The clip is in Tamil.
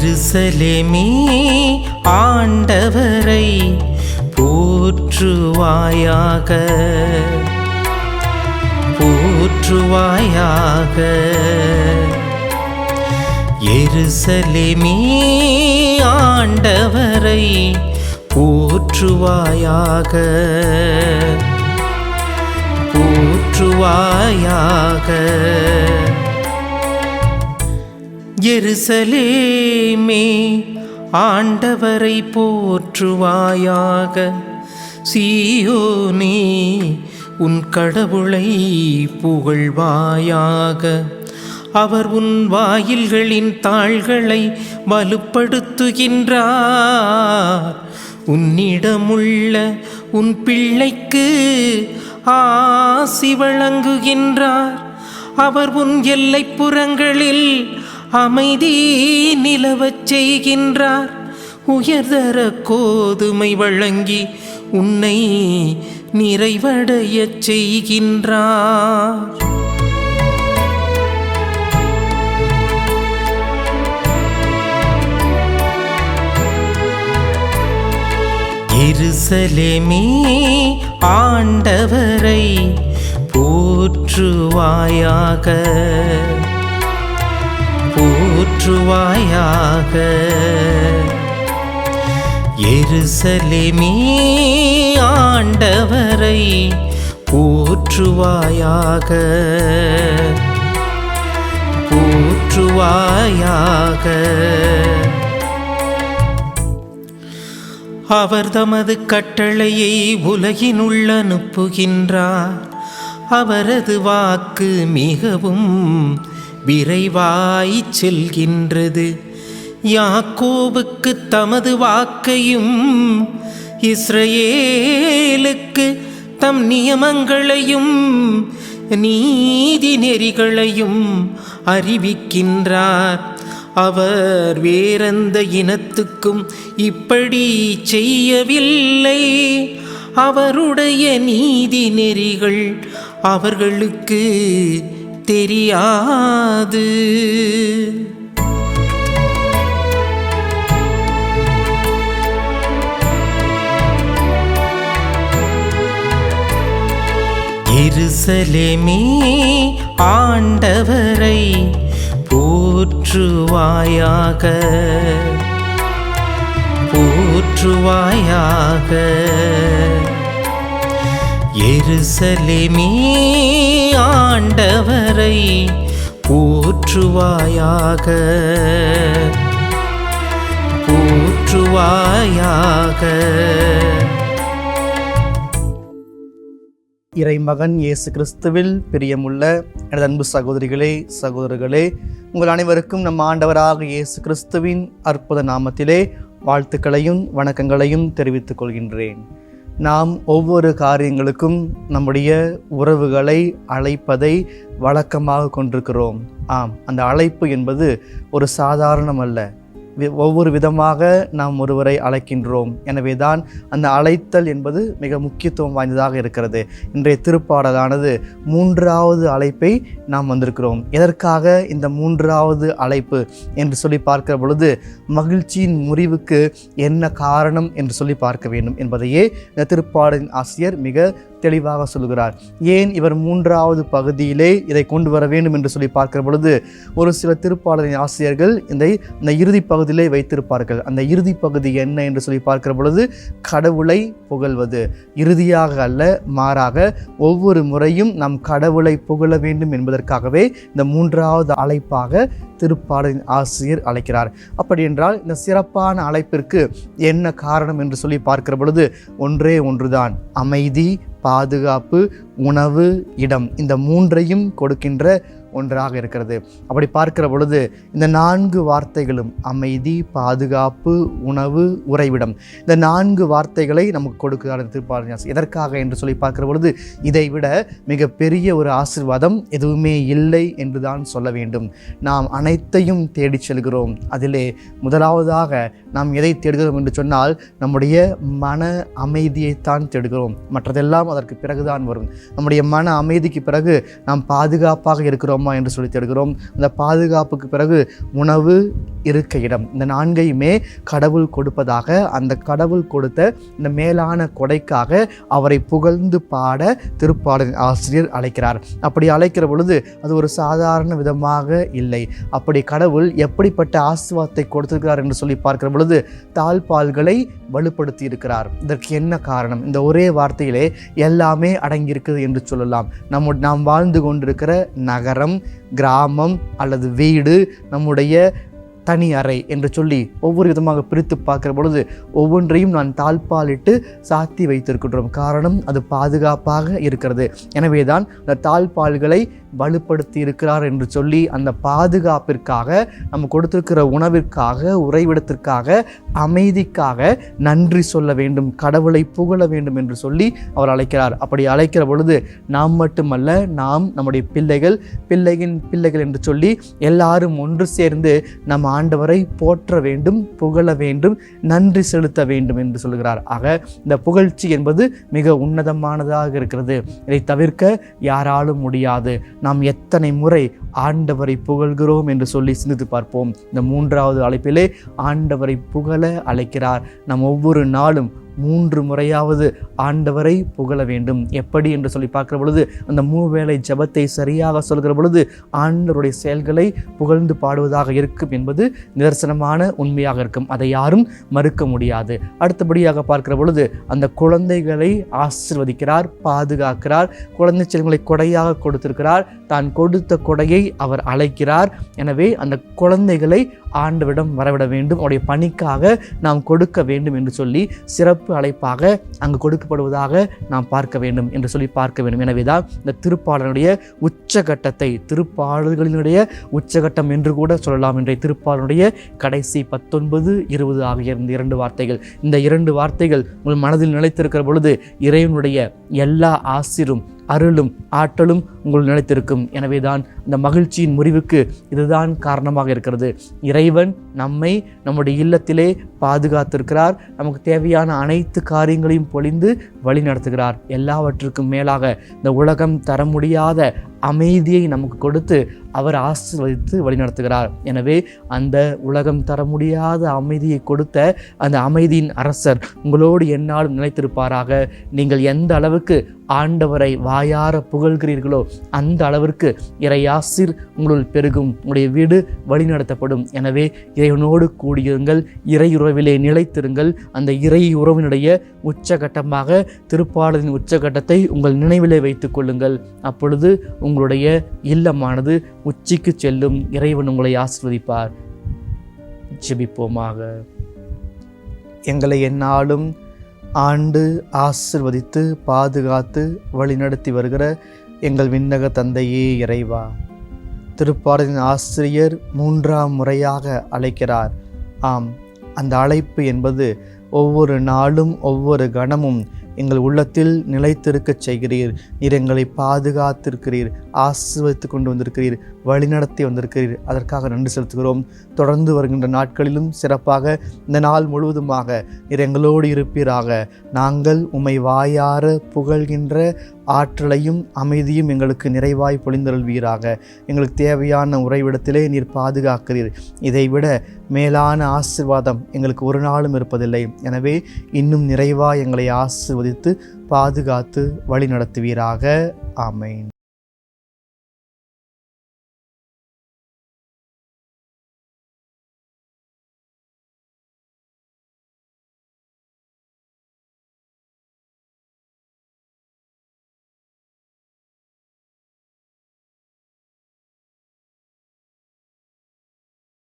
எருசலேமே ஆண்டவரை போற்றுவாயாக. போற்றுவாயாக. எருசலேமே ஆண்டவரை போற்றுவாயாக. போற்றுவாயாக. எருசலேமே ஆண்டவரை போற்றுவாயாக. சீயோனே உன் கடவுளை புகழ்வாயாக. அவர் உன் வாயில்களின் தாள்களை வலுப்படுத்துகின்றார். உன்னிடமுள்ள உன் பிள்ளைக்கு ஆசி வழங்குகின்றார். அவர் உன் எல்லைப்புறங்களில் அமைதி நிலவச் செய்கின்றார். உயர்தர கோதுமை வழங்கி உன்னை நிறைவடையச் செய்கின்றார். எருசலேமே ஆண்டவரை போற்றுவாயாக. போற்றுவாயாக. எருசலேமே ஆண்டவரை போற்றுவாயாக. போற்றுவாயாக. அவர் தமது கட்டளையை உலகினுள் அனுப்புகின்றார். அவரது வாக்கு மிகவும் விரைவாய் செல்கின்றது. யாக்கோபுக்கு தமது வாக்கையும் இஸ்ரேலுக்கு தம் நியமங்களையும் நீதி நெறிகளையும் அறிவிக்கின்றார். அவர் வேறெந்த இனத்துக்கும் இப்படி செய்யவில்லை. அவருடைய நீதி நெறிகள் அவர்களுக்கு தெரியாது. எருசலேமே ஆண்டவரை போற்றுவாயாக போற்றுவாயாக. எருசலேமே ஆண்டவரை போற்றுவாயாக போற்றுவாயாக இறைமகன் இயேசு கிறிஸ்துவில் பிரியமுள்ள எனது அன்பு சகோதரிகளே சகோதரர்களே உங்கள் அனைவருக்கும் நம் ஆண்டவராக இயேசு கிறிஸ்துவின் அற்புத நாமத்திலே வாழ்த்துக்களையும் வணக்கங்களையும் தெரிவித்துக் கொள்கின்றேன். நாம் ஒவ்வொரு காரியங்களுக்கும் நம்முடைய உறவுகளை அழைப்பதை வழக்கமாக கொண்டிருக்கிறோம். ஆம் அந்த அழைப்பு என்பது ஒரு சாதாரணம் அல்ல ஒவ்வொரு விதமாக நாம் ஒருவரை அழைக்கின்றோம். எனவே தான் அந்த அழைத்தல் என்பது மிக முக்கியத்துவம் வாய்ந்ததாக இருக்கிறது. இன்றைய திருப்பாடலானது மூன்றாவது அழைப்பை நாம் வந்திருக்கிறோம். எதற்காக இந்த மூன்றாவது அழைப்பு என்று சொல்லி பார்க்கிற பொழுது மகிழ்ச்சியின் முறிவுக்கு என்ன காரணம் என்று சொல்லி பார்க்க வேண்டும் என்பதையே இந்த திருப்பாடலின் ஆசிரியர் மிக தெளிவாக சொல்கிறார். ஏன் இவர் மூன்றாவது பகுதியிலே இதை கொண்டு வர வேண்டும் என்று சொல்லி பார்க்கிற பொழுது ஒரு சில திருப்பாடலின் ஆசிரியர்கள் இந்த இந்த இறுதி பகுதியிலே வைத்திருப்பார்கள். அந்த இறுதி பகுதி என்ன என்று சொல்லி பார்க்கிற பொழுது கடவுளை புகழ்வது. இறுதியாக அல்ல மாறாக ஒவ்வொரு முறையும் நாம் கடவுளை புகழ வேண்டும் என்பதற்காகவே இந்த மூன்றாவது அழைப்பாக திருப்பாடலின் ஆசிரியர் அழைக்கிறார். அப்படி என்றால் இந்த சிறப்பான அழைப்பிற்கு என்ன காரணம் என்று சொல்லி பார்க்கிற பொழுது ஒன்றே ஒன்றுதான். அமைதி பாதுகாப்பு உணவு இடம். இந்த மூன்றையும் கொடுக்கின்ற ஒன்றாக இருக்கிறது. அப்படி பார்க்கிற பொழுது இந்த நான்கு வார்த்தைகளும் அமைதி பாதுகாப்பு உணவு உறைவிடம். இந்த நான்கு வார்த்தைகளை நமக்கு கொடுக்கிறார் திருப்பாளர் எதற்காக என்று சொல்லி பார்க்கிற பொழுது இதை விட மிகப்பெரிய ஒரு ஆசிர்வாதம் எதுவுமே இல்லை என்று தான் சொல்ல வேண்டும். நாம் அனைத்தையும் தேடி செல்கிறோம். அதிலே முதலாவதாக நாம் எதை தேடுகிறோம் என்று சொன்னால் நம்முடைய மன அமைதியைத்தான் தேடுகிறோம். மற்றதெல்லாம் அதற்கு பிறகுதான் வரும். நம்முடைய மன அமைதிக்கு பிறகு நாம் பாதுகாப்பாக இருக்கிறோம். இருக்கிறோமா என்று சொல்லி தேடுகிறோம். அந்த பாதுகாப்புக்கு பிறகு உணவு இருக்க இடம். இந்த நான்கையுமே கடவுள் கொடுப்பதாக அந்த கடவுள் கொடுத்த இந்த மேலான கொடைக்காக அவரை புகழ்ந்து பாட திருப்பாடல் ஆசிரியர் அழைக்கிறார். அப்படி அழைக்கிற பொழுது அது ஒரு சாதாரண விதமாக இல்லை. அப்படி கடவுள் எப்படிப்பட்ட ஆசுவாத்தை கொடுத்திருக்கிறார் என்று சொல்லி பார்க்கிற பொழுது தாழ்பால்களை வலுப்படுத்தி இருக்கிறார். இதற்கு என்ன காரணம்? இந்த ஒரே வார்த்தையிலே எல்லாமே அடங்கியிருக்குது என்று சொல்லலாம். நம்ம நாம் வாழ்ந்து கொண்டிருக்கிற நகரம் கிராமம் அல்லது வீடு நம்முடைய தனி அறை என்று சொல்லி ஒவ்வொரு விதமாக பிரித்து பார்க்குற பொழுது ஒவ்வொன்றையும் நான் தாழ்பாலிட்டு சாத்தி வைத்திருக்கின்றோம். காரணம் அது பாதுகாப்பாக இருக்கிறது. எனவே தான் அந்த தாழ்பால்களை வலுப்படுத்தி இருக்கிறார் என்று சொல்லி அந்த பாதுகாப்பிற்காக நம்ம கொடுத்திருக்கிற உணவிற்காக உறைவிடத்திற்காக அமைதிக்காக நன்றி சொல்ல வேண்டும் கடவுளை புகழ வேண்டும் என்று சொல்லி அவர் அழைக்கிறார். அப்படி அழைக்கிற பொழுது நாம் மட்டுமல்ல நாம் நம்முடைய பிள்ளைகள் பிள்ளையின் பிள்ளைகள் என்று சொல்லி எல்லாரும் ஒன்று சேர்ந்து நம் ஆண்டவரை போற்ற வேண்டும் புகழ வேண்டும் நன்றி செலுத்த வேண்டும் என்று சொல்கிறார். ஆக இந்த புகழ்ச்சி என்பது மிக உன்னதமானதாக இருக்கிறது. இதை தவிர்க்க யாராலும் முடியாது. நாம் எத்தனை முறை ஆண்டவரை புகழ்கிறோம் என்று சொல்லி சிந்தித்து பார்ப்போம். இந்த மூன்றாவது அழைப்பிலே ஆண்டவரை புகழ அழைக்கிறார். நாம் ஒவ்வொரு நாளும் மூன்று முறையாவது ஆண்டவரை புகழ வேண்டும். எப்படி என்று சொல்லி பார்க்கிற பொழுது அந்த மூவேளை ஜெபத்தை சரியாக சொல்கிற பொழுது ஆண்டவருடைய செயல்களை புகழ்ந்து பாடுவதாக இருக்கும் என்பது நிதர்சனமான உண்மையாக இருக்கும். அதை யாரும் மறுக்க முடியாது. அடுத்தபடியாக பார்க்கிற பொழுது அந்த குழந்தைகளை ஆசிர்வதிக்கிறார் பாதுகாக்கிறார் குழந்தை செல்களை கொடையாக கொடுத்திருக்கிறார் தான் கொடுத்த கொடையை அவர் அழைக்கிறார். எனவே அந்த குழந்தைகளை ஆண்டவிடம் வரவிட வேண்டும். அவருடைய பணிக்காக நாம் கொடுக்க வேண்டும் என்று சொல்லி சிறப்பு அழைப்பாக அங்கு கொடுக்கப்படுவதாக நாம் பார்க்க வேண்டும் என்று சொல்லி பார்க்க வேண்டும். எனவே தான் இந்த திருப்பாடலுடைய உச்சகட்டத்தை திருப்பாடல்களினுடைய உச்சகட்டம் என்று கூட சொல்லலாம். இன்றைய திருப்பாளருடைய கடைசி பத்தொன்பது இருபது ஆகிய இந்த இரண்டு வார்த்தைகள். இந்த இரண்டு வார்த்தைகள் உங்கள் மனதில் நிலைத்திருக்கிற பொழுது இறைவனுடைய எல்லா ஆசிரும் அருளும் ஆற்றலும் உங்கள் நிலைத்திருக்கும். எனவே தான் இந்த மகிழ்ச்சியின் முறிவுக்கு இதுதான் காரணமாக இருக்கிறது. இறைவன் நம்மை நம்முடைய இல்லத்திலே பாதுகாத்திருக்கிறார். நமக்கு தேவையான அனைத்து காரியங்களையும் பொழிந்து வழி நடத்துகிறார். எல்லாவற்றுக்கும் மேலாக இந்த உலகம் தர முடியாத அமைதியை நமக்கு கொடுத்து அவர் ஆசீர்வதித்து வழிநடத்துகிறார் எனவே அந்த உலகம் தர முடியாத அமைதியை கொடுத்த அந்த அமைதியின் அரசர் உங்களோடு என்னாலும் நிலைத்திருப்பாராக. நீங்கள் எந்த அளவுக்கு ஆண்டவரை வாயார புகழ்கிறீர்களோ அந்த அளவிற்கு இறையாசிர் உங்களுள் பெருகும். உங்களுடைய வீடு வழிநடத்தப்படும் எனவே இறைவனோடு கூடியுங்கள் இறையுற உறவிலே நிலைத்திருங்கள். அந்த இறை உறவினுடைய உச்சகட்டமாக திருப்பாடலின் உச்சகட்டத்தை உங்கள் நினைவிலே வைத்துக் கொள்ளுங்கள். அப்பொழுது உங்களுடைய இல்லமானது உச்சிக்கு செல்லும். இறைவன் உங்களை ஆசிர்வதிப்பார். ஜெபிப்போமாக. எங்களை எந்நாளும் ஆண்டு ஆசிர்வதித்து பாதுகாத்து வழிநடத்தி வருகிற எங்கள் விண்ணக தந்தையே இறைவா. திருப்பாடலின் ஆசிரியர் மூன்றாம் முறையாக அழைக்கிறார். ஆம். அந்த அழைப்பு என்பது ஒவ்வொரு நாளும் ஒவ்வொரு கணமும் எங்கள் உள்ளத்தில் நிலைத்திருக்கச் செய்கிறீர். நீர் எங்களை பாதுகாத்திருக்கிறீர் ஆசிர்வதித்து கொண்டு வந்திருக்கிறீர் வழிநடத்தி வந்திருக்கிறீர். அதற்காக நன்றி செலுத்துகிறோம். தொடர்ந்து வருகின்ற நாட்களிலும் சிறப்பாக இந்த நாள் முழுவதுமாக நீர் எங்களோடு இருப்பீராக. நாங்கள் உம்மை வாயார புகழ்கின்ற ஆற்றலையும் அமைதியும் எங்களுக்கு நிறைவாய் பொழிந்தருள்வீராக. எங்களுக்கு தேவையான உறைவிடத்திலே நீர் பாதுகாக்கிறீர். இதைவிட மேலான ஆசிர்வாதம் எங்களுக்கு ஒரு நாளும் இருப்பதில்லை. எனவே இன்னும் நிறைவாய் எங்களை ஆசிர்வதித்து பாதுகாத்து வழி நடத்துவீராக ஆமென்.